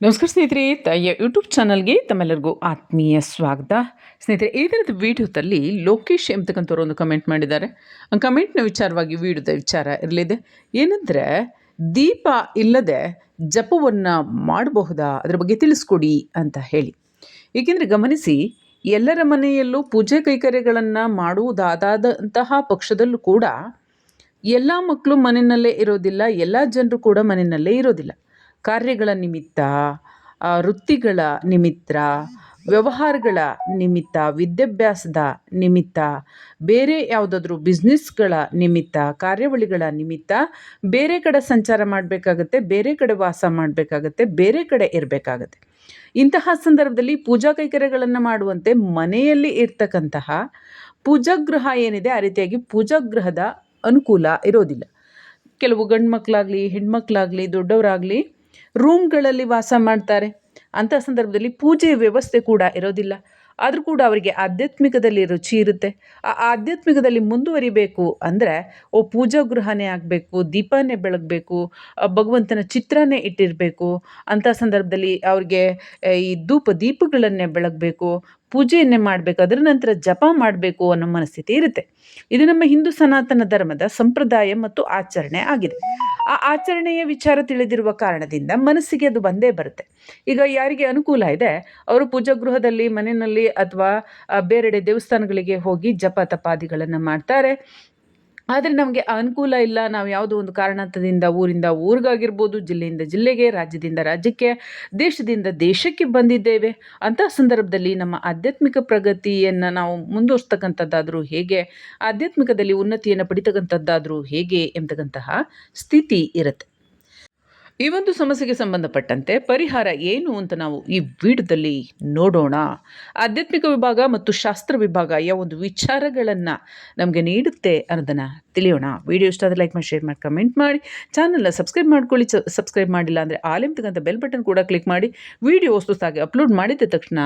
ನಮಸ್ಕಾರ ಸ್ನೇಹಿತರೆ, ತಾಯಿಯ ಯೂಟ್ಯೂಬ್ ಚಾನಲ್ಗೆ ತಮ್ಮೆಲ್ಲರಿಗೂ ಆತ್ಮೀಯ ಸ್ವಾಗತ. ಸ್ನೇಹಿತರೆ, ಈ ದಿನದ ವೀಡಿಯೋದಲ್ಲಿ ಲೋಕೇಶ್ ಎಂಬತಕ್ಕಂಥವ್ರು ಒಂದು ಕಮೆಂಟ್ ಮಾಡಿದ್ದಾರೆ. ಆ ಕಮೆಂಟ್ನ ವಿಚಾರವಾಗಿ ವೀಡಿಯೋದ ವಿಚಾರ ಇರಲಿದೆ. ಏನಂದರೆ, ದೀಪ ಇಲ್ಲದೆ ಜಪವನ್ನು ಮಾಡಬಹುದಾ? ಅದರ ಬಗ್ಗೆ ತಿಳಿಸ್ಕೊಡಿ ಅಂತ ಹೇಳಿ. ಏಕೆಂದರೆ ಗಮನಿಸಿ, ಎಲ್ಲರ ಮನೆಯಲ್ಲೂ ಪೂಜೆ ಕೈಕರ್ಯಗಳನ್ನು ಮಾಡುವುದಾದಂತಹ ಪಕ್ಷದಲ್ಲೂ ಕೂಡ, ಎಲ್ಲ ಮಕ್ಕಳು ಮನೆಯಲ್ಲೇ ಇರೋದಿಲ್ಲ, ಎಲ್ಲ ಜನರು ಕೂಡ ಮನೆಯಲ್ಲೇ ಇರೋದಿಲ್ಲ. ಕಾರ್ಯಗಳ ನಿಮಿತ್ತ ವೃತ್ತಿಗಳ ನಿಮಿತ್ತ, ವ್ಯವಹಾರಗಳ ನಿಮಿತ್ತ, ವಿದ್ಯಾಭ್ಯಾಸದ ನಿಮಿತ್ತ, ಬೇರೆ ಯಾವುದಾದ್ರೂ ಬಿಸ್ನೆಸ್ಗಳ ನಿಮಿತ್ತ, ಕಾರ್ಯವಳಿಗಳ ನಿಮಿತ್ತ ಬೇರೆ ಕಡೆ ಸಂಚಾರ ಮಾಡಬೇಕಾಗತ್ತೆ, ಬೇರೆ ಕಡೆ ವಾಸ ಮಾಡಬೇಕಾಗತ್ತೆ, ಬೇರೆ ಕಡೆ ಇರಬೇಕಾಗತ್ತೆ. ಇಂತಹ ಸಂದರ್ಭದಲ್ಲಿ ಪೂಜಾ ಕೈಕರ್ಯಗಳನ್ನು ಮಾಡುವಂತೆ ಮನೆಯಲ್ಲಿ ಇರ್ತಕ್ಕಂತಹ ಪೂಜಾಗೃಹ ಏನಿದೆ, ಆ ರೀತಿಯಾಗಿ ಪೂಜಾಗೃಹದ ಅನುಕೂಲ ಇರೋದಿಲ್ಲ. ಕೆಲವು ಗಂಡು ಮಕ್ಕಳಾಗಲಿ ಹೆಣ್ಮಕ್ಳಾಗಲಿ, ದೊಡ್ಡವರಾಗಲಿ ರೂಮ್ಗಳಲ್ಲಿ ವಾಸ ಮಾಡ್ತಾರೆ. ಅಂಥ ಸಂದರ್ಭದಲ್ಲಿ ಪೂಜೆಯ ವ್ಯವಸ್ಥೆ ಕೂಡ ಇರೋದಿಲ್ಲ. ಆದರೂ ಕೂಡ ಅವರಿಗೆ ಆಧ್ಯಾತ್ಮಿಕದಲ್ಲಿ ರುಚಿ ಇರುತ್ತೆ. ಆ ಆಧ್ಯಾತ್ಮಿಕದಲ್ಲಿ ಮುಂದುವರಿಬೇಕು ಅಂದರೆ, ಓ ಪೂಜಾ ಗೃಹನೇ ಆಗಬೇಕು, ದೀಪನೇ ಬೆಳಗಬೇಕು ಭಗವಂತನ ಚಿತ್ರನೇ ಇಟ್ಟಿರಬೇಕು. ಅಂಥ ಸಂದರ್ಭದಲ್ಲಿ ಅವ್ರಿಗೆ ಈ ಧೂಪ ದೀಪಗಳನ್ನೇ ಬೆಳಗಬೇಕು, ಪೂಜೆಯನ್ನೇ ಮಾಡಬೇಕು, ಅದರ ನಂತರ ಜಪ ಮಾಡಬೇಕು ಅನ್ನೋ ಮನಸ್ಥಿತಿ ಇರುತ್ತೆ. ಇದು ನಮ್ಮ ಹಿಂದೂ ಸನಾತನ ಧರ್ಮದ ಸಂಪ್ರದಾಯ ಮತ್ತು ಆಚರಣೆ ಆಗಿದೆ. ಆ ಆಚರಣೆಯ ವಿಚಾರ ತಿಳಿದಿರುವ ಕಾರಣದಿಂದ ಮನಸ್ಸಿಗೆ ಅದು ಬಂದೇ ಬರುತ್ತೆ. ಈಗ ಯಾರಿಗೆ ಅನುಕೂಲ ಇದೆ, ಅವರು ಪೂಜಾ ಗೃಹದಲ್ಲಿ, ಮನೆಯಲ್ಲಿ ಅಥವಾ ಬೇರೆಡೆ ದೇವಸ್ಥಾನಗಳಿಗೆ ಹೋಗಿ ಜಪ ತಪಾದಿಗಳನ್ನು ಮಾಡ್ತಾರೆ. ಆದರೆ ನಮಗೆ ಅನುಕೂಲ ಇಲ್ಲ. ನಾವು ಯಾವುದೋ ಒಂದು ಕಾರಣಾಂತದಿಂದ ಊರಿಂದ ಊರಿಗಾಗಿರ್ಬೋದು, ಜಿಲ್ಲೆಯಿಂದ ಜಿಲ್ಲೆಗೆ, ರಾಜ್ಯದಿಂದ ರಾಜ್ಯಕ್ಕೆ, ದೇಶದಿಂದ ದೇಶಕ್ಕೆ ಬಂದಿದ್ದೇವೆ ಅಂತ ಸಂದರ್ಭದಲ್ಲಿ ನಮ್ಮ ಆಧ್ಯಾತ್ಮಿಕ ಪ್ರಗತಿಯನ್ನು ನಾವು ಮುಂದುವರಿಸ್ತಕ್ಕಂಥದ್ದಾದರೂ ಹೇಗೆ, ಆಧ್ಯಾತ್ಮಿಕದಲ್ಲಿ ಉನ್ನತಿಯನ್ನು ಪಡಿತಕ್ಕಂಥದ್ದಾದರೂ ಹೇಗೆ ಎಂಬತಕ್ಕಂತಹ ಸ್ಥಿತಿ ಇರುತ್ತೆ. ಈ ಒಂದು ಸಮಸ್ಯೆಗೆ ಸಂಬಂಧಪಟ್ಟಂತೆ ಪರಿಹಾರ ಏನು ಅಂತ ನಾವು ಈ ವಿಡಿಯೋದಲ್ಲಿ ನೋಡೋಣ. ಆಧ್ಯಾತ್ಮಿಕ ವಿಭಾಗ ಮತ್ತು ಶಾಸ್ತ್ರ ವಿಭಾಗ ಯಾವ ಒಂದು ವಿಚಾರಗಳನ್ನು ನಮಗೆ ನೀಡುತ್ತೆ ಅನ್ನೋದನ್ನು ತಿಳಿಯೋಣ. ವಿಡಿಯೋ ಇಷ್ಟ ಆದರೆ ಲೈಕ್ ಮಾಡಿ, ಶೇರ್ ಮಾಡಿ, ಕಮೆಂಟ್ ಮಾಡಿ. ಚಾನಲ್ನ ಸಬ್ಸ್ಕ್ರೈಬ್ ಮಾಡ್ಕೊಳ್ಳಿ ಸಬ್ಸ್ಕ್ರೈಬ್ ಮಾಡಿಲ್ಲ ಅಂದರೆ ಆಲೆಂತಕ್ಕಂಥ ಬೆಲ್ ಬಟನ್ ಕೂಡ ಕ್ಲಿಕ್ ಮಾಡಿ. ವಿಡಿಯೋ ಹೊಸದಾಗಿ ಅಪ್ಲೋಡ್ ಮಾಡಿದ ತಕ್ಷಣ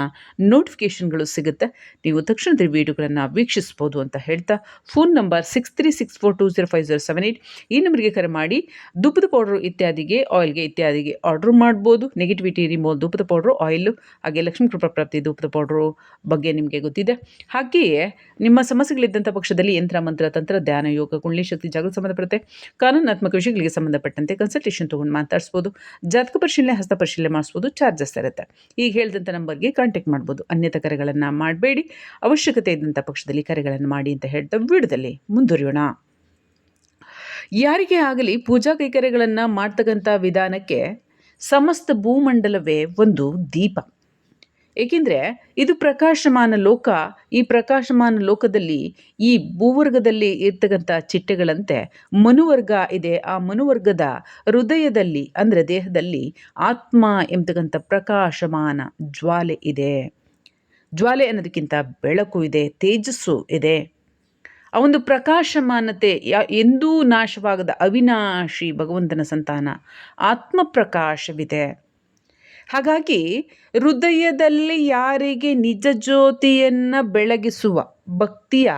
ನೋಟಿಫಿಕೇಷನ್ಗಳು ಸಿಗುತ್ತೆ. ನೀವು ತಕ್ಷಣದ ವಿಡಿಯೋಗಳನ್ನು ವೀಕ್ಷಿಸ್ಬೋದು ಅಂತ ಹೇಳ್ತಾ phone number six three six four two zero five zero seven eight ಈ ನಂಬರ್ಗೆ ಕರೆ ಮಾಡಿ. ದುಬ್ಬದ ಪೌಡರ್ ಇತ್ಯಾದಿಗೆ ಆಯಿಲ್ಗೆ ಇತ್ಯಾದಿಗೆ ಆರ್ಡ್ರ್ ಮಾಡ್ಬೋದು. ನೆಗೆಟಿವಿಟಿ ರಿಮೋಲ್ ಧೂಪದ ಪೌಡ್ರು ಆಯಿಲು ಹಾಗೆ ಲಕ್ಷ್ಮೀ ಕೃಪಾ ಪ್ರಾಪ್ತಿ ಧೂಪದ ಪೌಡ್ರು ಬಗ್ಗೆ ನಿಮಗೆ ಗೊತ್ತಿದೆ. ಹಾಗೆಯೇ ನಿಮ್ಮ ಸಮಸ್ಯೆಗಳಿದ್ದಂಥ ಪಕ್ಷದಲ್ಲಿ ಯಂತ್ರ, ಮಂತ್ರ, ತಂತ್ರ, ಧ್ಯಾನ, ಯೋಗ, ಕುಂಡಲಿ, ಶಕ್ತಿ, ಜಾಗೃತಿ ಸಂಬಂಧಪಡುತ್ತೆ. ಕಾನೂನಾತ್ಮಕ ವಿಷಯಗಳಿಗೆ ಸಂಬಂಧಪಟ್ಟಂತೆ ಕನ್ಸಲ್ಟೇಷನ್ ತೊಗೊಂಡು ಮಾತಾಡಿಸ್ಬೋದು. ಜಾತಕ ಪರಿಶೀಲನೆ, ಹಸ್ತ ಪರಿಶೀಲನೆ ಮಾಡಿಸ್ಬೋದು. ಚಾರ್ಜಸ್ ಇರುತ್ತೆ. ಈಗ ಹೇಳಿದಂಥ ನಂಬರ್ಗೆ ಕಾಂಟ್ಯಾಕ್ಟ್ ಮಾಡ್ಬೋದು. ಅನ್ಯತ ಕರೆಗಳನ್ನು ಮಾಡಬೇಡಿ. ಅವಶ್ಯಕತೆ ಇದ್ದಂಥ ಪಕ್ಷದಲ್ಲಿ ಕರೆಗಳನ್ನು ಮಾಡಿ ಅಂತ ಹೇಳ್ತಾ ವಿಡಿಯೋದಲ್ಲಿ ಮುಂದುವರಿಯೋಣ. ಯಾರಿಗೇ ಆಗಲಿ ಪೂಜಾ ಕೈಕರ್ಯಗಳನ್ನು ಮಾಡ್ತಕ್ಕಂಥ ವಿಧಾನಕ್ಕೆ ಸಮಸ್ತ ಭೂಮಂಡಲವೇ ಒಂದು ದೀಪ. ಏಕೆಂದರೆ ಇದು ಪ್ರಕಾಶಮಾನ ಲೋಕ, ಈ ಪ್ರಕಾಶಮಾನ ಲೋಕದಲ್ಲಿ, ಈ ಭೂವರ್ಗದಲ್ಲಿ ಇರ್ತಕ್ಕಂಥ ಚಿಟ್ಟೆಗಳಂತೆ ಮನುವರ್ಗ ಇದೆ. ಆ ಮನುವರ್ಗದ ಹೃದಯದಲ್ಲಿ, ಅಂದರೆ ದೇಹದಲ್ಲಿ ಆತ್ಮ ಎಂಬತಕ್ಕಂಥ ಪ್ರಕಾಶಮಾನ ಜ್ವಾಲೆ ಇದೆ. ಜ್ವಾಲೆ ಅನ್ನೋದಕ್ಕಿಂತ ಬೆಳಕು ಇದೆ, ತೇಜಸ್ಸು ಇದೆ. ಆ ಒಂದು ಪ್ರಕಾಶಮಾನತೆ ಯಾ ಎಂದೂ ನಾಶವಾಗದ ಅವಿನಾಶಿ ಭಗವಂತನ ಸಂತಾನ ಆತ್ಮ ಪ್ರಕಾಶವಿದೆ ಹಾಗಾಗಿ ಹೃದಯದಲ್ಲಿ ಯಾರಿಗೆ ನಿಜ ಜ್ಯೋತಿಯನ್ನು ಬೆಳಗಿಸುವ ಭಕ್ತಿಯ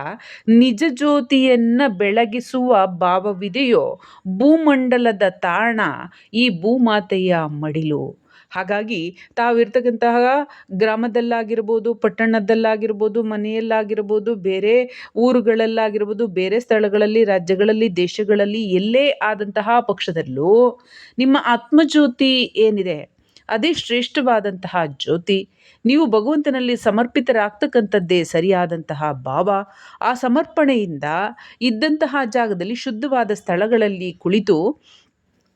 ನಿಜ ಜ್ಯೋತಿಯನ್ನು ಬೆಳಗಿಸುವ ಭಾವವಿದೆಯೋ ಭೂಮಂಡಲದ ತಾಣ ಈ ಭೂಮಾತೆಯ ಮಡಿಲು. ಹಾಗಾಗಿ ತಾವಿರ್ತಕ್ಕಂತಹ ಗ್ರಾಮದಲ್ಲಾಗಿರ್ಬೋದು, ಪಟ್ಟಣದಲ್ಲಾಗಿರ್ಬೋದು, ಮನೆಯಲ್ಲಾಗಿರ್ಬೋದು, ಬೇರೆ ಊರುಗಳಲ್ಲಾಗಿರ್ಬೋದು, ಬೇರೆ ಸ್ಥಳಗಳಲ್ಲಿ, ರಾಜ್ಯಗಳಲ್ಲಿ, ದೇಶಗಳಲ್ಲಿ ಎಲ್ಲೇ ಆದಂತಹ ಪಕ್ಷದಲ್ಲೂ ನಿಮ್ಮ ಆತ್ಮಜ್ಯೋತಿ ಏನಿದೆ, ಅದೇ ಶ್ರೇಷ್ಠವಾದಂತಹ ಜ್ಯೋತಿ, ನೀವು ಭಗವಂತನಲ್ಲಿ ಸಮರ್ಪಿತರಾಗ್ತಕ್ಕಂಥದ್ದೇ ಸರಿಯಾದಂತಹ ಭಾವ, ಆ ಸಮರ್ಪಣೆಯಿಂದ ಇದ್ದಂತಹ ಜಾಗದಲ್ಲಿ ಶುದ್ಧವಾದ ಸ್ಥಳಗಳಲ್ಲಿ ಕುಳಿತು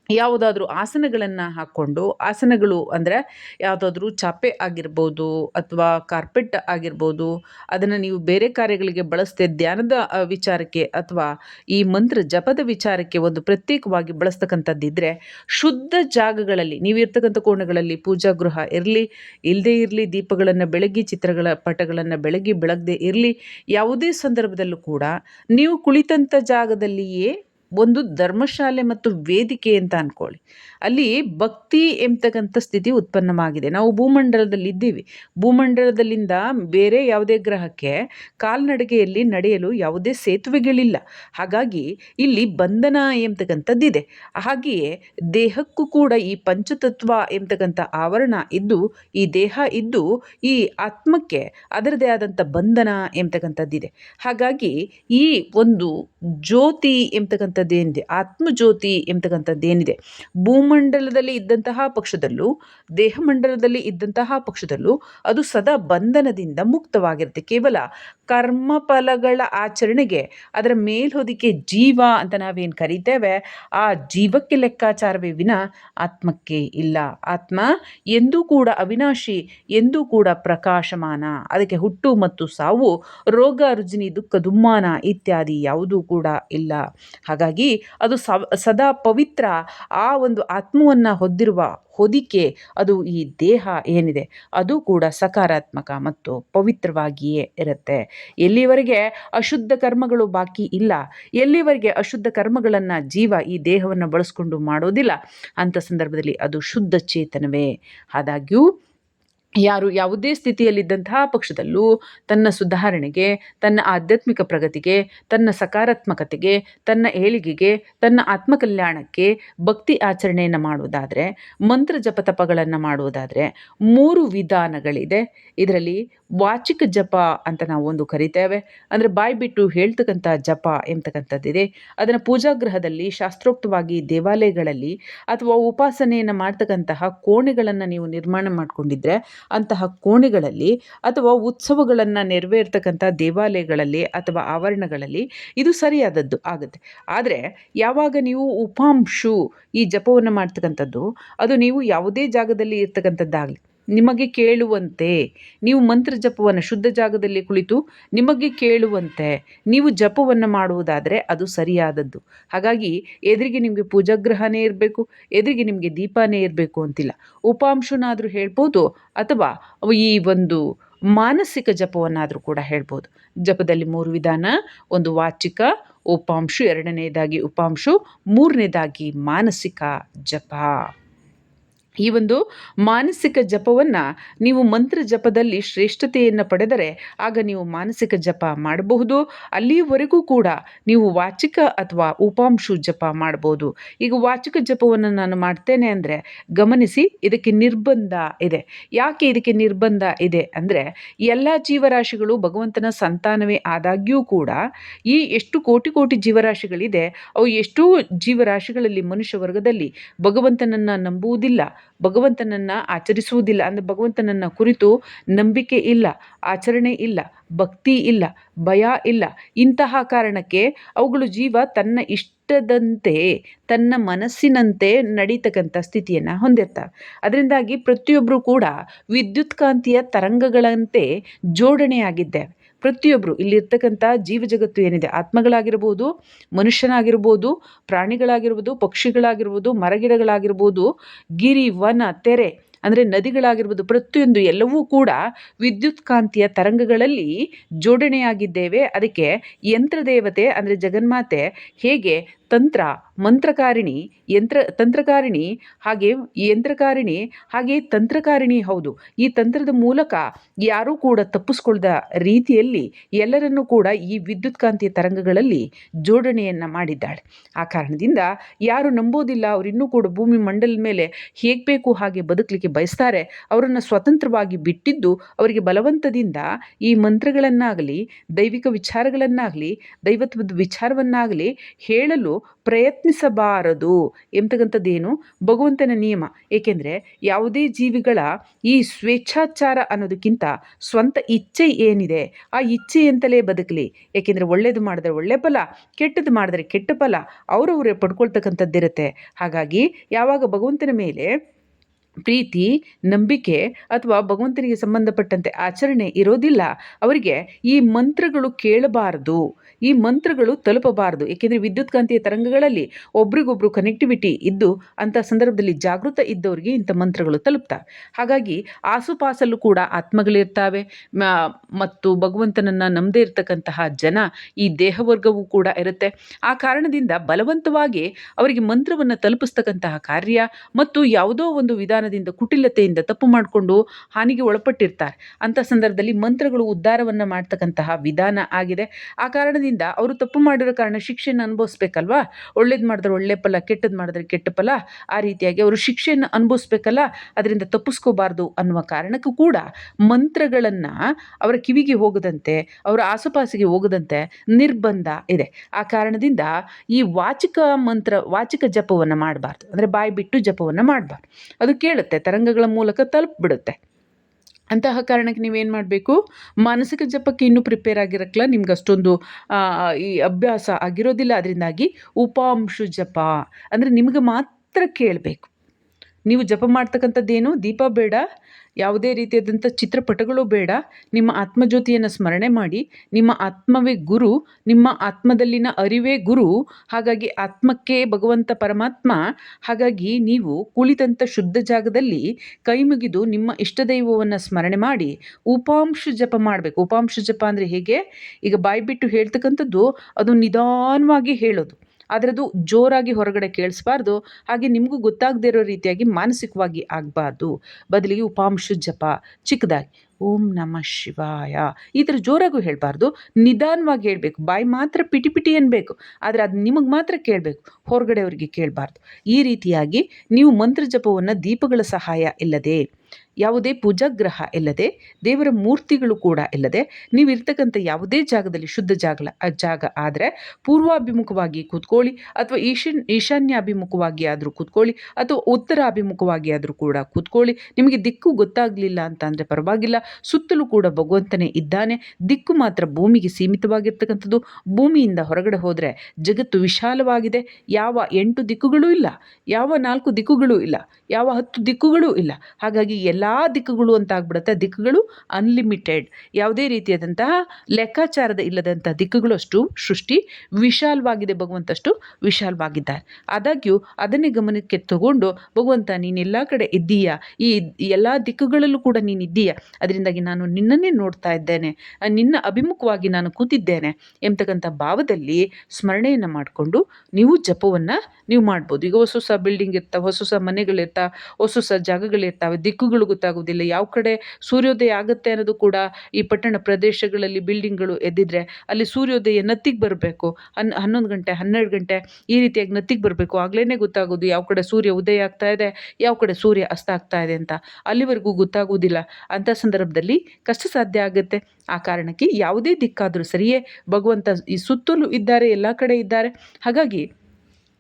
ಯಾವುದಾದ್ರೂ ಆಸನಗಳನ್ನು ಹಾಕ್ಕೊಂಡು, ಆಸನಗಳು ಅಂದರೆ ಯಾವುದಾದ್ರೂ ಚಾಪೆ ಆಗಿರ್ಬೋದು ಅಥವಾ ಕಾರ್ಪೆಟ್ ಆಗಿರ್ಬೋದು, ಅದನ್ನು ನೀವು ಬೇರೆ ಕಾರ್ಯಗಳಿಗೆ ಬಳಸದೆ ಧ್ಯಾನದ ವಿಚಾರಕ್ಕೆ ಅಥವಾ ಈ ಮಂತ್ರ ಜಪದ ವಿಚಾರಕ್ಕೆ ಒಂದು ಪ್ರತ್ಯೇಕವಾಗಿ ಬಳಸ್ತಕ್ಕಂಥದ್ದಿದ್ದರೆ ಶುದ್ಧ ಜಾಗಗಳಲ್ಲಿ, ನೀವಿರ್ತಕ್ಕಂಥ ಕೋಣಗಳಲ್ಲಿ ಪೂಜಾ ಗೃಹ ಇರಲಿ ಇಲ್ಲದೇ ಇರಲಿ ದೀಪಗಳನ್ನು ಬೆಳಗಿ, ಚಿತ್ರಗಳ ಪಟಗಳನ್ನು ಬೆಳಗಿ, ಬೆಳಗದೆ ಇರಲಿ, ಯಾವುದೇ ಸಂದರ್ಭದಲ್ಲೂ ಕೂಡ ನೀವು ಕುಳಿತಂಥ ಜಾಗದಲ್ಲಿಯೇ ಒಂದು ಧರ್ಮಶಾಲೆ ಮತ್ತು ವೇದಿಕೆ ಅಂತ ಅಂದ್ಕೊಳ್ಳಿ ಅಲ್ಲಿ ಭಕ್ತಿ ಎಂಬತಕ್ಕಂಥ ಸ್ಥಿತಿ ಉತ್ಪನ್ನವಾಗಿದೆ. ನಾವು ಭೂಮಂಡಲದಲ್ಲಿ ಇದ್ದೀವಿ. ಭೂಮಂಡಲದಲ್ಲಿಂದ ಬೇರೆ ಯಾವುದೇ ಗ್ರಹಕ್ಕೆ ಕಾಲ್ನಡಿಗೆಯಲ್ಲಿ ನಡೆಯಲು ಯಾವುದೇ ಸೇತುವೆಗಳಿಲ್ಲ. ಹಾಗಾಗಿ ಇಲ್ಲಿ ಬಂಧನ ಎಂಬತಕ್ಕಂಥದ್ದಿದೆ ಹಾಗೆಯೇ ದೇಹಕ್ಕೂ ಕೂಡ ಈ ಪಂಚತತ್ವ ಎಂಬತಕ್ಕಂಥ ಆವರಣ ಇದ್ದು, ಈ ದೇಹ ಇದ್ದು, ಈ ಆತ್ಮಕ್ಕೆ ಅದರದೇ ಆದಂಥ ಬಂಧನ ಎಂಬತಕ್ಕಂಥದ್ದಿದೆ. ಹಾಗಾಗಿ ಈ ಒಂದು ಜ್ಯೋತಿ ಎಂಬತಕ್ಕಂಥದ್ದೇನಿದೆ ಆತ್ಮಜ್ಯೋತಿ ಎಂಬತಕ್ಕಂಥದ್ದೇನಿದೆ ಭೂಮಂಡಲದಲ್ಲಿ ಇದ್ದಂತಹ ಪಕ್ಷದಲ್ಲೂ, ದೇಹಮಂಡಲದಲ್ಲಿ ಇದ್ದಂತಹ ಪಕ್ಷದಲ್ಲೂ ಅದು ಸದಾ ಬಂಧನದಿಂದ ಮುಕ್ತವಾಗಿರುತ್ತೆ. ಕೇವಲ ಕರ್ಮಫಲಗಳ ಆಚರಣೆಗೆ, ಅದರ ಮೇಲ್ಹೊದಿಕೆ ಜೀವ ಅಂತ ನಾವೇನು ಕರಿತೇವೆ, ಆ ಜೀವಕ್ಕೆ ಲೆಕ್ಕಾಚಾರವೇ ವಿನ ಆತ್ಮಕ್ಕೆ ಇಲ್ಲ. ಆತ್ಮ ಎಂದೂ ಕೂಡ ಅವಿನಾಶಿ, ಎಂದೂ ಕೂಡ ಪ್ರಕಾಶಮಾನ. ಅದಕ್ಕೆ ಹುಟ್ಟು ಮತ್ತು ಸಾವು, ರೋಗ, ರುಜಿನಿ, ದುಃಖ, ದುಮ್ಮಾನ ಇತ್ಯಾದಿ ಯಾವುದೂ ಕೂಡ ಇಲ್ಲ. ಹಾಗಾಗಿ ಅದು ಸದಾ ಪವಿತ್ರ. ಆ ಒಂದು ಆತ್ಮವನ್ನು ಹೊದ್ದಿರುವ ಹೊದಿಕೆ ಅದು ಈ ದೇಹ ಏನಿದೆ, ಅದು ಕೂಡ ಸಕಾರಾತ್ಮಕ ಮತ್ತು ಪವಿತ್ರವಾಗಿಯೇ ಇರುತ್ತೆ. ಎಲ್ಲಿವರೆಗೆ ಅಶುದ್ಧ ಕರ್ಮಗಳು ಬಾಕಿ ಇಲ್ಲ, ಎಲ್ಲಿವರೆಗೆ ಅಶುದ್ಧ ಕರ್ಮಗಳನ್ನು ಜೀವ ಈ ದೇಹವನ್ನು ಬಳಸ್ಕೊಂಡು ಮಾಡೋದಿಲ್ಲ ಅಂಥ ಸಂದರ್ಭದಲ್ಲಿ ಅದು ಶುದ್ಧ ಚೇತನವೇ. ಆದಾಗ್ಯೂ ಯಾರು ಯಾವುದೇ ಸ್ಥಿತಿಯಲ್ಲಿದ್ದಂತಹ ಪಕ್ಷದಲ್ಲೂ ತನ್ನ ಸುಧಾರಣೆಗೆ, ತನ್ನ ಆಧ್ಯಾತ್ಮಿಕ ಪ್ರಗತಿಗೆ, ತನ್ನ ಸಕಾರಾತ್ಮಕತೆಗೆ, ತನ್ನ ಏಳಿಗೆಗೆ, ತನ್ನ ಆತ್ಮಕಲ್ಯಾಣಕ್ಕೆ ಭಕ್ತಿ ಆಚರಣೆಯನ್ನು ಮಾಡುವುದಾದರೆ, ಮಂತ್ರ ಜಪತಪಗಳನ್ನು ಮಾಡುವುದಾದರೆ ಮೂರು ವಿಧಾನಗಳಿದೆ. ಇದರಲ್ಲಿ ವಾಚಿಕ ಜಪ ಅಂತ ನಾವು ಒಂದು ಕರಿತೇವೆ. ಅಂದರೆ ಬಾಯಿ ಬಿಟ್ಟು ಹೇಳ್ತಕ್ಕಂಥ ಜಪ ಎಂಬತಕ್ಕಂಥದ್ದಿದೆ. ಅದನ್ನು ಪೂಜಾಗೃಹದಲ್ಲಿ ಶಾಸ್ತ್ರೋಕ್ತವಾಗಿ ದೇವಾಲಯಗಳಲ್ಲಿ ಅಥವಾ ಉಪಾಸನೆಯನ್ನು ಮಾಡ್ತಕ್ಕಂತಹ ಕೋಣೆಗಳನ್ನು ನೀವು ನಿರ್ಮಾಣ ಮಾಡಿಕೊಂಡಿದ್ರೆ ಅಂತಹ ಕೋಣೆಗಳಲ್ಲಿ ಅಥವಾ ಉತ್ಸವಗಳನ್ನು ನೆರವೇರ್ತಕ್ಕಂಥ ದೇವಾಲಯಗಳಲ್ಲಿ ಅಥವಾ ಆವರಣಗಳಲ್ಲಿ ಇದು ಸರಿಯಾದದ್ದು ಆಗುತ್ತೆ. ಆದರೆ ಯಾವಾಗ ನೀವು ಉಪಾಂಶು ಈ ಜಪವನ್ನು ಮಾಡ್ತಕ್ಕಂಥದ್ದು, ಅದು ನೀವು ಯಾವುದೇ ಜಾಗದಲ್ಲಿ ಇರ್ತಕ್ಕಂಥದ್ದಾಗಲಿ ನಿಮಗೆ ಕೇಳುವಂತೆ. ನೀವು ಮಂತ್ರ ಜಪವನ್ನು ಶುದ್ಧ ಜಾಗದಲ್ಲಿ ಕುಳಿತು ನಿಮಗೆ ಕೇಳುವಂತೆ. ನೀವು ಜಪವನ್ನು ಮಾಡುವುದಾದರೆ ಅದು ಸರಿಯಾದದ್ದು. ಹಾಗಾಗಿ ಎದುರಿಗೆ ನಿಮಗೆ ಪೂಜಾಗ್ರಹನೇ ಇರಬೇಕು, ಎದುರಿಗೆ ನಿಮಗೆ ದೀಪನೇ ಇರಬೇಕು ಅಂತಿಲ್ಲ. ಉಪಾಂಶನಾದರೂ ಹೇಳ್ಬೋದು ಅಥವಾ ಈ ಒಂದು ಮಾನಸಿಕ ಜಪವನ್ನಾದರೂ ಕೂಡ ಹೇಳ್ಬೋದು. ಜಪದಲ್ಲಿ ಮೂರು ವಿಧಾನ, ಒಂದು ವಾಚಿಕ, ಉಪಾಂಶು, ಎರಡನೇದಾಗಿ ಉಪಾಂಶು, ಮೂರನೇದಾಗಿ ಮಾನಸಿಕ ಜಪ. ಈ ಒಂದು ಮಾನಸಿಕ ಜಪವನ್ನು ನೀವು ಮಂತ್ರ ಜಪದಲ್ಲಿ ಶ್ರೇಷ್ಠತೆಯನ್ನು ಪಡೆದರೆ ಆಗ ನೀವು ಮಾನಸಿಕ ಜಪ ಮಾಡಬಹುದು. ಅಲ್ಲಿಯವರೆಗೂ ಕೂಡ ನೀವು ವಾಚಿಕ ಅಥವಾ ಉಪಾಂಶು ಜಪ ಮಾಡ್ಬೋದು ಈಗ ವಾಚಿಕ ಜಪವನ್ನು ನಾನು ಮಾಡ್ತೇನೆ ಅಂದರೆ ಗಮನಿಸಿ, ಇದಕ್ಕೆ ನಿರ್ಬಂಧ ಇದೆ. ಯಾಕೆ ಇದಕ್ಕೆ ನಿರ್ಬಂಧ ಇದೆ ಅಂದರೆ ಎಲ್ಲ ಜೀವರಾಶಿಗಳು ಭಗವಂತನ ಸಂತಾನವೇ ಆದಾಗ್ಯೂ ಕೂಡ ಈ ಎಷ್ಟು ಕೋಟಿ ಕೋಟಿ ಜೀವರಾಶಿಗಳಿದೆ, ಅವು ಎಷ್ಟೋ ಜೀವರಾಶಿಗಳಲ್ಲಿ ಮನುಷ್ಯ ವರ್ಗದಲ್ಲಿ ಭಗವಂತನನ್ನು ನಂಬುವುದಿಲ್ಲ. ಭಗವಂತನನ್ನು ಆಚರಿಸುವುದಿಲ್ಲ. ಅಂದರೆ ಭಗವಂತನನ್ನು ಕುರಿತು ನಂಬಿಕೆ ಇಲ್ಲ, ಆಚರಣೆ ಇಲ್ಲ, ಭಕ್ತಿ ಇಲ್ಲ, ಭಯ ಇಲ್ಲ. ಇಂತಹ ಕಾರಣಕ್ಕೆ ಅವುಗಳು ಜೀವ ತನ್ನ ಇಷ್ಟದಂತೆ, ತನ್ನ ಮನಸ್ಸಿನಂತೆ ನಡೀತಕ್ಕಂಥ ಸ್ಥಿತಿಯನ್ನು ಹೊಂದಿರ್ತಾರೆ ಅದರಿಂದಾಗಿ ಪ್ರತಿಯೊಬ್ಬರೂ ಕೂಡ ವಿದ್ಯುತ್ಕಾಂತೀಯ ತರಂಗಗಳಂತೆ ಜೋಡಣೆಯಾಗಿದ್ದೇವೆ. ಪ್ರತಿಯೊಬ್ಬರು ಇಲ್ಲಿರ್ತಕ್ಕಂಥ ಜೀವ ಜಗತ್ತು ಏನಿದೆ, ಆತ್ಮಗಳಾಗಿರ್ಬೋದು, ಮನುಷ್ಯನಾಗಿರ್ಬೋದು, ಪ್ರಾಣಿಗಳಾಗಿರ್ಬೋದು, ಪಕ್ಷಿಗಳಾಗಿರ್ಬೋದು, ಮರಗಿಡಗಳಾಗಿರ್ಬೋದು, ಗಿರಿ, ವನ, ತೆರೆ ಅಂದರೆ ನದಿಗಳಾಗಿರ್ಬೋದು, ಪ್ರತಿಯೊಂದು ಎಲ್ಲವೂ ಕೂಡ ವಿದ್ಯುತ್ ಕಾಂತಿಯ ತರಂಗಗಳಲ್ಲಿ ಜೋಡಣೆಯಾಗಿದ್ದೇವೆ. ಅದಕ್ಕೆ ಯಂತ್ರದೇವತೆ ಅಂದರೆ ಜಗನ್ಮಾತೆ ಹೇಗೆ ತಂತ್ರ, ಮಂತ್ರಕಾರಿಣಿ, ಯಂತ್ರ, ತಂತ್ರಕಾರಿಣಿ ಹಾಗೆ ಯಂತ್ರಕಾರಿಣಿ ಹಾಗೆ ತಂತ್ರಕಾರಿಣಿ ಹೌದು. ಈ ತಂತ್ರದ ಮೂಲಕ ಯಾರೂ ಕೂಡ ತಪ್ಪಿಸ್ಕೊಳ್ದ ರೀತಿಯಲ್ಲಿ ಎಲ್ಲರನ್ನೂ ಕೂಡ ಈ ವಿದ್ಯುತ್ ಕಾಂತಿಯ ತರಂಗಗಳಲ್ಲಿ ಜೋಡಣೆಯನ್ನು ಮಾಡಿದ್ದಾಳೆ. ಆ ಕಾರಣದಿಂದ ಯಾರು ನಂಬೋದಿಲ್ಲ ಅವರಿನ್ನೂ ಕೂಡ ಭೂಮಿ ಮಂಡಲದ ಮೇಲೆ ಹೇಗೆ ಬೇಕು ಹಾಗೆ ಬದುಕಲಿಕ್ಕೆ ಬಯಸ್ತಾರೆ, ಅವರನ್ನು ಸ್ವತಂತ್ರವಾಗಿ ಬಿಟ್ಟಿದ್ದು ಅವರಿಗೆ ಬಲವಂತದಿಂದ ಈ ಮಂತ್ರಗಳನ್ನಾಗಲಿ, ದೈವಿಕ ವಿಚಾರಗಳನ್ನಾಗಲಿ, ದೈವತ್ವದ ವಿಚಾರವನ್ನಾಗಲಿ ಹೇಳಲು ಪ್ರಯತ್ನಿಸಬಾರದು ಎಂಬತಕ್ಕಂಥದ್ದೇನು ಭಗವಂತನ ನಿಯಮ. ಏಕೆಂದರೆ ಯಾವುದೇ ಜೀವಿಗಳ ಈ ಸ್ವೇಚ್ಛಾಚಾರ ಅನ್ನೋದಕ್ಕಿಂತ ಸ್ವಂತ ಇಚ್ಛೆ ಏನಿದೆ, ಆ ಇಚ್ಛೆ ಅಂತಲೇ ಬದುಕಲಿ. ಏಕೆಂದರೆ ಒಳ್ಳೆಯದು ಮಾಡಿದ್ರೆ ಒಳ್ಳೆ ಫಲ, ಕೆಟ್ಟದ್ದು ಮಾಡಿದ್ರೆ ಕೆಟ್ಟ ಫಲ, ಅವರವರೇ ಪಡ್ಕೊಳ್ತಕ್ಕಂಥದ್ದಿರುತ್ತೆ. ಹಾಗಾಗಿ ಯಾವಾಗ ಭಗವಂತನ ಮೇಲೆ ಪ್ರೀತಿ, ನಂಬಿಕೆ ಅಥವಾ ಭಗವಂತನಿಗೆ ಸಂಬಂಧಪಟ್ಟಂತೆ ಆಚರಣೆ ಇರೋದಿಲ್ಲ. ಅವರಿಗೆ ಈ ಮಂತ್ರಗಳು ಕೇಳಬಾರದು. ಈ ಮಂತ್ರಗಳು ತಲುಪಬಾರದು. ಏಕೆಂದರೆ ವಿದ್ಯುತ್ ಕಾಂತೀಯ ತರಂಗಗಳಲ್ಲಿ ಒಬ್ರಿಗೊಬ್ರು ಕನೆಕ್ಟಿವಿಟಿ ಇದ್ದು ಅಂಥ ಸಂದರ್ಭದಲ್ಲಿ ಜಾಗೃತ ಇದ್ದವರಿಗೆ ಇಂಥ ಮಂತ್ರಗಳು ತಲುಪ್ತವೆ. ಹಾಗಾಗಿ ಆಸುಪಾಸಲ್ಲೂ ಕೂಡ ಆತ್ಮಗಳಿರ್ತಾವೆ. ಮತ್ತು ಭಗವಂತನನ್ನು ನಂಬದೇ ಇರತಕ್ಕಂತಹ ಜನ ಈ ದೇಹವರ್ಗವೂ ಕೂಡ ಇರುತ್ತೆ. ಆ ಕಾರಣದಿಂದ ಬಲವಂತವಾಗಿ ಅವರಿಗೆ ಮಂತ್ರವನ್ನು ತಲುಪಿಸ್ತಕ್ಕಂತಹ ಕಾರ್ಯ ಮತ್ತು ಯಾವುದೋ ಒಂದು ವಿಧಾನದಿಂದ ಕುಟಿಲತೆಯಿಂದ ತಪ್ಪು ಮಾಡಿಕೊಂಡು ಹಾನಿಗೆ ಒಳಪಟ್ಟಿರ್ತಾರೆ. ಅಂಥ ಸಂದರ್ಭದಲ್ಲಿ ಮಂತ್ರಗಳು ಉದ್ಧಾರವನ್ನು ಮಾಡ್ತಕ್ಕಂತಹ ವಿಧಾನ ಆಗಿದೆ. ಆ ಕಾರಣದಿಂದ ಅವರು ತಪ್ಪು ಮಾಡಿರೋ ಕಾರಣ ಶಿಕ್ಷೆಯನ್ನು ಅನುಭವಿಸ್ಬೇಕಲ್ವಾ? ಒಳ್ಳೇದು ಮಾಡಿದ್ರೆ ಒಳ್ಳೆ ಫಲ ಕೆಟ್ಟದ್ದು ಮಾಡಿದ್ರೆ ಕೆಟ್ಟ ಫಲ. ಆ ರೀತಿಯಾಗಿ ಅವರು ಶಿಕ್ಷೆಯನ್ನು ಅನುಭವಿಸ್ಬೇಕಲ್ಲ? ಅದರಿಂದ ತಪ್ಪಿಸ್ಕೋಬಾರ್ದು ಅನ್ನುವ ಕಾರಣಕ್ಕೂ ಕೂಡ ಮಂತ್ರಗಳನ್ನು ಅವರ ಕಿವಿಗೆ ಹೋಗದಂತೆ, ಅವರ ಆಸುಪಾಸಿಗೆ ಹೋಗದಂತೆ ನಿರ್ಬಂಧ ಇದೆ. ಆ ಕಾರಣದಿಂದ ಈ ವಾಚಿಕ ಮಂತ್ರ, ವಾಚಿಕ ಜಪವನ್ನು ಮಾಡಬಾರ್ದು. ಅಂದರೆ ಬಾಯಿ ಬಿಟ್ಟು ಜಪವನ್ನು ಮಾಡಬಾರ್ದು. ಅದು ಕೇಳುತ್ತೆ, ತರಂಗಗಳ ಮೂಲಕ ತಲುಪಿಬಿಡುತ್ತೆ. ಅಂತಹ ಕಾರಣಕ್ಕೆ ನೀವೇನು ಮಾಡಬೇಕು? ಮಾನಸಿಕ ಜಪಕ್ಕೆ ಇನ್ನೂ ಪ್ರಿಪೇರ್ ಆಗಿರಕ್ಕಲ್ಲ ನಿಮ್ಗೆ ಅಷ್ಟೊಂದು ಈ ಅಭ್ಯಾಸ ಆಗಿರೋದಿಲ್ಲ. ಅದರಿಂದಾಗಿ ಉಪಾಂಶು ಜಪ ಅಂದರೆ ನಿಮಗೆ ಮಾತ್ರ ಕೇಳಬೇಕು. ನೀವು ಜಪ ಮಾಡ್ತಕ್ಕಂಥದ್ದೇನು ದೀಪ ಬೇಡ, ಯಾವುದೇ ರೀತಿಯಾದಂಥ ಚಿತ್ರಪಟಗಳು ಬೇಡ. ನಿಮ್ಮ ಆತ್ಮಜ್ಯೋತಿಯನ್ನು ಸ್ಮರಣೆ ಮಾಡಿ, ನಿಮ್ಮ ಆತ್ಮವೇ ಗುರು, ನಿಮ್ಮ ಆತ್ಮದಲ್ಲಿನ ಅರಿವೇ ಗುರು. ಹಾಗಾಗಿ ಆತ್ಮಕ್ಕೆ ಭಗವಂತ ಪರಮಾತ್ಮ, ಹಾಗಾಗಿ ನೀವು ಕುಳಿತಂಥ ಶುದ್ಧ ಜಾಗದಲ್ಲಿ ಕೈ ಮುಗಿದು ನಿಮ್ಮ ಇಷ್ಟದೈವವನ್ನು ಸ್ಮರಣೆ ಮಾಡಿ ಉಪಾಂಶ ಜಪ ಮಾಡಬೇಕು. ಉಪಾಂಶ ಜಪ ಅಂದರೆ ಹೇಗೆ? ಈಗ ಬಾಯ್ಬಿಟ್ಟು ಹೇಳ್ತಕ್ಕಂಥದ್ದು ಅದು ನಿಧಾನವಾಗಿ ಹೇಳೋದು. ಆದರೆ ಅದು ಜೋರಾಗಿ ಹೊರಗಡೆ ಕೇಳಿಸ್ಬಾರ್ದು. ಹಾಗೆ ನಿಮಗೂ ಗೊತ್ತಾಗದೇ ಇರೋ ರೀತಿಯಾಗಿ ಮಾನಸಿಕವಾಗಿ ಆಗಬಾರ್ದು. ಬದಲಿಗೆ ಉಪಾಂಶು ಜಪ, ಚಿಕ್ಕದಾಗಿ ಓಂ ನಮ ಶಿವಾಯ. ಈ ಥರ ಜೋರಾಗೂ ಹೇಳಬಾರ್ದು. ನಿಧಾನವಾಗಿ ಹೇಳಬೇಕು. ಬಾಯಿ ಮಾತ್ರ ಪಿಟಿ ಪಿಟಿ ಅನ್ಬೇಕು. ಆದರೆ ಅದು ನಿಮಗೆ ಮಾತ್ರ ಕೇಳಬೇಕು. ಹೊರಗಡೆ ಅವರಿಗೆ ಕೇಳಬಾರ್ದು. ಈ ರೀತಿಯಾಗಿ ನೀವು ಮಂತ್ರ ಜಪವನ್ನು ದೀಪಗಳ ಸಹಾಯ ಇಲ್ಲದೆ ಯಾವುದೇ ಪೂಜಾಗ್ರಹ ಇಲ್ಲದೆ, ದೇವರ ಮೂರ್ತಿಗಳು ಕೂಡ ಇಲ್ಲದೆ, ನೀವು ಇರ್ತಕ್ಕಂಥ ಯಾವುದೇ ಜಾಗದಲ್ಲಿ ಶುದ್ಧ ಜಾಗ ಜಾಗ ಆದರೆ ಪೂರ್ವಾಭಿಮುಖವಾಗಿ ಕೂತ್ಕೊಳ್ಳಿ ಅಥವಾ ಈಶಾನ್, ಈಶಾನ್ಯಾಭಿಮುಖವಾಗಿ ಆದರೂ ಕೂತ್ಕೊಳ್ಳಿ ಅಥವಾ ಉತ್ತರ ಅಭಿಮುಖವಾಗಿ ಆದರೂ ಕೂಡ ಕೂತ್ಕೊಳ್ಳಿ. ನಿಮಗೆ ದಿಕ್ಕು ಗೊತ್ತಾಗಲಿಲ್ಲ ಅಂತ ಅಂದರೆ ಪರವಾಗಿಲ್ಲ. ಸುತ್ತಲೂ ಕೂಡ ಭಗವಂತನೇ ಇದ್ದಾನೆ. ದಿಕ್ಕು ಮಾತ್ರ ಭೂಮಿಗೆ ಸೀಮಿತವಾಗಿರ್ತಕ್ಕಂಥದ್ದು. ಭೂಮಿಯಿಂದ ಹೊರಗಡೆ ಹೋದರೆ ಜಗತ್ತು ವಿಶಾಲವಾಗಿದೆ. ಯಾವ ಎಂಟು ದಿಕ್ಕುಗಳೂ ಇಲ್ಲ, ಯಾವ ನಾಲ್ಕು ದಿಕ್ಕುಗಳೂ ಇಲ್ಲ, ಯಾವ ಹತ್ತು ದಿಕ್ಕುಗಳೂ ಇಲ್ಲ. ಹಾಗಾಗಿ ಎಲ್ಲ ದಿಕ್ಕುಗಳು ಅಂತ ಆಗ್ಬಿಡುತ್ತೆ. ದಿಕ್ಕುಗಳು ಅನ್ಲಿಮಿಟೆಡ್ ಯಾವುದೇ ರೀತಿಯಾದಂತಹ ಲೆಕ್ಕಾಚಾರದ ಇಲ್ಲದಂಥ ದಿಕ್ಕುಗಳು ಅಷ್ಟು ಸೃಷ್ಟಿ ವಿಶಾಲವಾಗಿದೆ. ಭಗವಂತಷ್ಟು ವಿಶಾಲವಾಗಿದ್ದಾರೆ. ಆದಾಗ್ಯೂ ಅದನ್ನೇ ಗಮನಕ್ಕೆ ತಗೊಂಡು ಭಗವಂತ ನೀನೆಲ್ಲ ಕಡೆ ಇದ್ದೀಯಾ? ಈ ಎಲ್ಲ ದಿಕ್ಕುಗಳಲ್ಲೂ ಕೂಡ ನೀನು ಇದ್ದೀಯ ಅದರಿಂದಾಗಿ ನಾನು ನಿನ್ನನ್ನೇ ನೋಡ್ತಾ ಇದ್ದೇನೆ. ನಿನ್ನ ಅಭಿಮುಖವಾಗಿ ನಾನು ಕೂತಿದ್ದೇನೆ. ಎಂಬತಕ್ಕಂಥ ಭಾವದಲ್ಲಿ ಸ್ಮರಣೆಯನ್ನು ಮಾಡಿಕೊಂಡು ನೀವು ಜಪವನ್ನು ನೀವು ಮಾಡ್ಬೋದು. ಈಗ ಹೊಸ ಹೊಸ ಬಿಲ್ಡಿಂಗ್ ಇರ್ತಾವೆ ಹೊಸ ಹೊಸ ಮನೆಗಳಿರ್ತಾವೆ ಹೊಸ ಹೊಸ ಜಾಗಗಳಿರ್ತಾವೆ. ದಿಕ್ಕುಗಳು ಗೊತ್ತಾಗೋದಿಲ್ಲ ಯಾವ ಕಡೆ ಸೂರ್ಯೋದಯ ಆಗುತ್ತೆ ಅನ್ನೋದು ಕೂಡ ಈ ಪಟ್ಟಣ ಪ್ರದೇಶಗಳಲ್ಲಿ ಬಿಲ್ಡಿಂಗ್ಗಳು ಎದ್ದಿದ್ರೆ ಅಲ್ಲಿ ಸೂರ್ಯೋದಯ ನತ್ತಿಗೆ ಬರಬೇಕು. ಹನ್, ಹನ್ನೊಂದು ಗಂಟೆ, ಹನ್ನೆರಡು ಗಂಟೆ ಈ ರೀತಿಯಾಗಿ ನತ್ತಿಗೆ ಬರಬೇಕು. ಆಗಲೇ ಗೊತ್ತಾಗೋದು ಯಾವ ಕಡೆ ಸೂರ್ಯ ಉದಯ ಆಗ್ತಾ ಇದೆ, ಯಾವ ಕಡೆ ಸೂರ್ಯ ಅಸ್ತ ಆಗ್ತಾ ಇದೆ ಅಂತ. ಅಲ್ಲಿವರೆಗೂ ಗೊತ್ತಾಗೋದಿಲ್ಲ ಅಂಥ ಸಂದರ್ಭದಲ್ಲಿ ಕಷ್ಟ ಸಾಧ್ಯ ಆಗುತ್ತೆ. ಆ ಕಾರಣಕ್ಕೆ ಯಾವುದೇ ದಿಕ್ಕಾದರೂ ಸರಿಯೇ ಭಗವಂತ ಈ ಸುತ್ತಲೂ ಇದ್ದಾರೆ, ಎಲ್ಲ ಕಡೆ ಇದ್ದಾರೆ. ಹಾಗಾಗಿ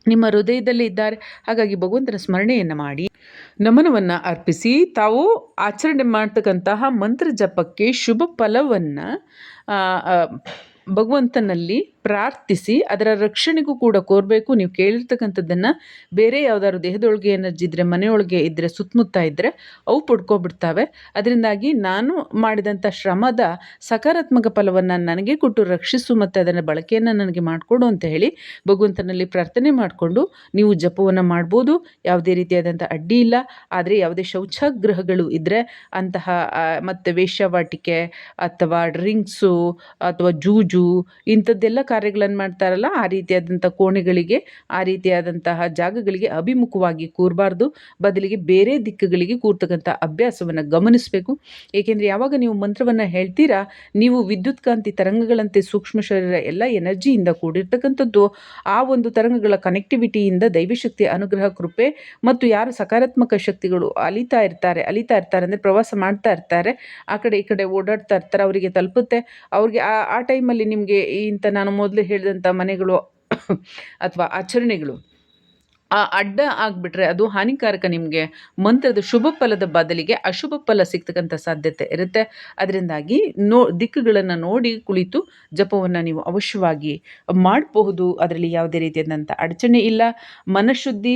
ನಿಮ್ಮ ಹೃದಯದಲ್ಲಿ ಇದ್ದಾರೆ. ಹಾಗಾಗಿ ಭಗವಂತನ ಸ್ಮರಣೆಯನ್ನು ಮಾಡಿ. ನಮನವನ್ನು ಅರ್ಪಿಸಿ ತಾವು ಆಚರಣೆ ಮಾಡ್ತಕ್ಕಂತಹ ಮಂತ್ರ ಜಪಕ್ಕೆ ಶುಭ ಫಲವನ್ನು ಭಗವಂತನಲ್ಲಿ ಪ್ರಾರ್ಥಿಸಿ, ಅದರ ರಕ್ಷಣೆಗೂ ಕೂಡ ಕೋರಬೇಕು. ನೀವು ಕೇಳಿರ್ತಕ್ಕಂಥದ್ದನ್ನು ಬೇರೆ ಯಾವ್ದಾದ್ರು ದೇಹದೊಳಗೆ ಎನರ್ಜಿ ಇದ್ದರೆ ಮನೆಯೊಳಗೆ ಇದ್ದರೆ ಸುತ್ತಮುತ್ತ ಇದ್ದರೆ ಅವು ಪಡ್ಕೊಬಿಡ್ತಾವೆ ಅದರಿಂದಾಗಿ ನಾನು ಮಾಡಿದಂಥ ಶ್ರಮದ ಸಕಾರಾತ್ಮಕ ಫಲವನ್ನು ನನಗೆ ಕೊಟ್ಟು ರಕ್ಷಿಸು ಮತ್ತು ಅದನ್ನು ಬಳಕೆಯನ್ನು ನನಗೆ ಮಾಡಿಕೊಡು ಅಂತ ಹೇಳಿ ಭಗವಂತನಲ್ಲಿ ಪ್ರಾರ್ಥನೆ ಮಾಡಿಕೊಂಡು ನೀವು ಜಪವನ್ನು ಮಾಡ್ಬೋದು. ಯಾವುದೇ ರೀತಿಯಾದಂಥ ಅಡ್ಡಿ ಇಲ್ಲ. ಆದರೆ ಯಾವುದೇ ಶೌಚಾಗ್ರಹಗಳು ಇದ್ದರೆ ಅಂತಹ ಮತ್ತು ವೇಶ್ಯವಾಟಿಕೆ ಅಥವಾ ಡ್ರಿಂಕ್ಸು ಅಥವಾ ಜೂಜು ಇಂಥದ್ದೆಲ್ಲ ಕಾರ್ಯಗಳನ್ನು ಮಾಡ್ತಾರಲ್ಲ, ಆ ರೀತಿಯಾದಂಥ ಕೋಣೆಗಳಿಗೆ, ಆ ರೀತಿಯಾದಂತಹ ಜಾಗಗಳಿಗೆ ಅಭಿಮುಖವಾಗಿ ಕೂರಬಾರ್ದು. ಬದಲಿಗೆ ಬೇರೆ ದಿಕ್ಕುಗಳಿಗೆ ಕೂರ್ತಕ್ಕಂಥ ಅಭ್ಯಾಸವನ್ನು ಗಮನಿಸಬೇಕು. ಏಕೆಂದರೆ ಯಾವಾಗ ನೀವು ಮಂತ್ರವನ್ನು ಹೇಳ್ತೀರಾ, ನೀವು ವಿದ್ಯುತ್ಕಾಂತಿ ತರಂಗಗಳಂತೆ ಸೂಕ್ಷ್ಮ ಶರೀರ ಎಲ್ಲ ಎನರ್ಜಿಯಿಂದ ಕೂಡಿರ್ತಕ್ಕಂಥದ್ದು. ಆ ಒಂದು ತರಂಗಗಳ ಕನೆಕ್ಟಿವಿಟಿಯಿಂದ ದೈವಶಕ್ತಿ ಅನುಗ್ರಹ, ಕೃಪೆ ಮತ್ತು ಯಾರು ಸಕಾರಾತ್ಮಕ ಶಕ್ತಿಗಳು ಅಲಿತಾ ಇರ್ತಾರೆ ಅಲಿತಾ ಇರ್ತಾರೆ ಅಂದರೆ ಪ್ರವಾಸ ಮಾಡ್ತಾ ಇರ್ತಾರೆ, ಆ ಕಡೆ ಈ ಕಡೆ ಓಡಾಡ್ತಾ ಇರ್ತಾರೆ, ಅವರಿಗೆ ತಲುಪುತ್ತೆ. ಅವ್ರಿಗೆ ಆ ಆ ಟೈಮಲ್ಲಿ ನಿಮಗೆ ಇಂಥ ನಾನು ಮೊದಲು ಹೇಳಿದಂಥ ಮನೆಗಳು ಅಥವಾ ಆಚರಣೆಗಳು, ಆ ಅಡ್ಡ ಆಗಿಬಿಟ್ರೆ ಅದು ಹಾನಿಕಾರಕ ನಿಮಗೆ. ಮಂತ್ರದ ಶುಭ ಫಲದ ಬದಲಿಗೆ ಅಶುಭ ಫಲ ಸಿಗ್ತಕ್ಕಂಥ ಸಾಧ್ಯತೆ ಇರುತ್ತೆ. ಅದರಿಂದಾಗಿ ನೋ, ದಿಕ್ಕುಗಳನ್ನು ನೋಡಿ ಕುಳಿತು ಜಪವನ್ನು ನೀವು ಅವಶ್ಯವಾಗಿ ಮಾಡಬಹುದು. ಅದರಲ್ಲಿ ಯಾವುದೇ ರೀತಿಯಾದಂಥ ಅಡಚಣೆ ಇಲ್ಲ. ಮನಃಶುದ್ಧಿ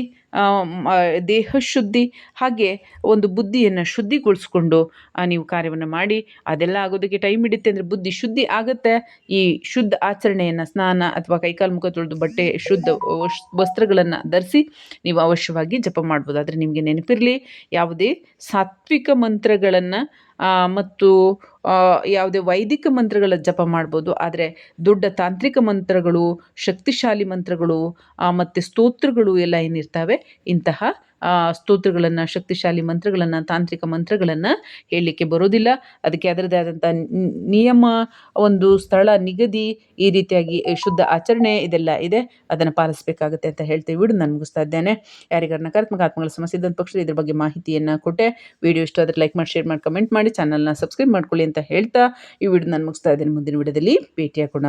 ದೇಹ ಶುದ್ಧಿ ಹಾಗೆ ಒಂದು ಬುದ್ಧಿಯನ್ನು ಶುದ್ಧಿಗೊಳಿಸ್ಕೊಂಡು ನೀವು ಕಾರ್ಯವನ್ನು ಮಾಡಿ, ಅದೆಲ್ಲ ಆಗೋದಕ್ಕೆ ಟೈಮ್ ಹಿಡಿಯುತ್ತೆ ಅಂದರೆ ಬುದ್ಧಿ ಶುದ್ಧಿ ಆಗುತ್ತೆ. ಈ ಶುದ್ಧ ಆಚರಣೆಯನ್ನು ಸ್ನಾನ ಅಥವಾ ಕೈಕಾಲು ಮುಖ ತೊಳೆದು ಬಟ್ಟೆ, ಶುದ್ಧ ವಸ್- ವಸ್ತ್ರಗಳನ್ನು ಧರಿಸಿ ನೀವು ಅವಶ್ಯವಾಗಿ ಜಪ ಮಾಡ್ಬೋದು. ಆದರೆ ನಿಮಗೆ ನೆನಪಿರಲಿ, ಯಾವುದೇ ಸಾತ್ವಿಕ ಮಂತ್ರಗಳನ್ನು ಮತ್ತು ಯಾವುದೇ ವೈದಿಕ ಮಂತ್ರಗಳ ಜಪ ಮಾಡ್ಬೋದು. ಆದರೆ ದೊಡ್ಡ ತಾಂತ್ರಿಕ ಮಂತ್ರಗಳು, ಶಕ್ತಿಶಾಲಿ ಮಂತ್ರಗಳು ಮತ್ತು ಸ್ತೋತ್ರಗಳು ಎಲ್ಲ ಏನಿರ್ತವೆ, ಇಂತಹ ಸ್ತೋತ್ರಗಳನ್ನು, ಶಕ್ತಿಶಾಲಿ ಮಂತ್ರಗಳನ್ನು, ತಾಂತ್ರಿಕ ಮಂತ್ರಗಳನ್ನು ಹೇಳಲಿಕ್ಕೆ ಬರೋದಿಲ್ಲ. ಅದಕ್ಕೆ ಅದರದೇ ಆದಂಥ ನಿಯಮ, ಒಂದು ಸ್ಥಳ, ನಿಗದಿ ಈ ರೀತಿಯಾಗಿ ಶುದ್ಧ ಆಚರಣೆ ಇದೆಲ್ಲ ಇದೆ. ಅದನ್ನು ಪಾಲಿಸಬೇಕಾಗುತ್ತೆ ಅಂತ ಹೇಳ್ತೀವಿ ವಿಡಿಯೋ ನಾನು ಮುಗಿಸ್ತಾ ಇದ್ದೇನೆ. ಯಾರಿಗಾರ ನಕಾರಾತ್ಮಕ, ಆತ್ಮಗಳ ಸಮಸ್ಯೆ ಇದ್ದಂಥ ಪಕ್ಷ ಇದ್ರ ಬಗ್ಗೆ ಮಾಹಿತಿಯನ್ನು ಕೊಟ್ಟೆ. ವಿಡಿಯೋ ಇಷ್ಟ ಆದರೆ ಲೈಕ್ ಮಾಡಿ, ಶೇರ್ ಮಾಡಿ, ಕಮೆಂಟ್ ಮಾಡಿ, ಚಾನಲ್ನ ಸಬ್ಸ್ಕ್ರೈಬ್ ಮಾಡ್ಕೊಳ್ಳಿ ಅಂತ ಹೇಳ್ತಾ ಈ ವಿಡಿಯೋ ನಾನು ಮುಗಿಸ್ತಾ ಇದ್ದೇನೆ ಮುಂದಿನ ವಿಡಿಯೋದಲ್ಲಿ. ಭೇಟಿಯಾಗೋಣ.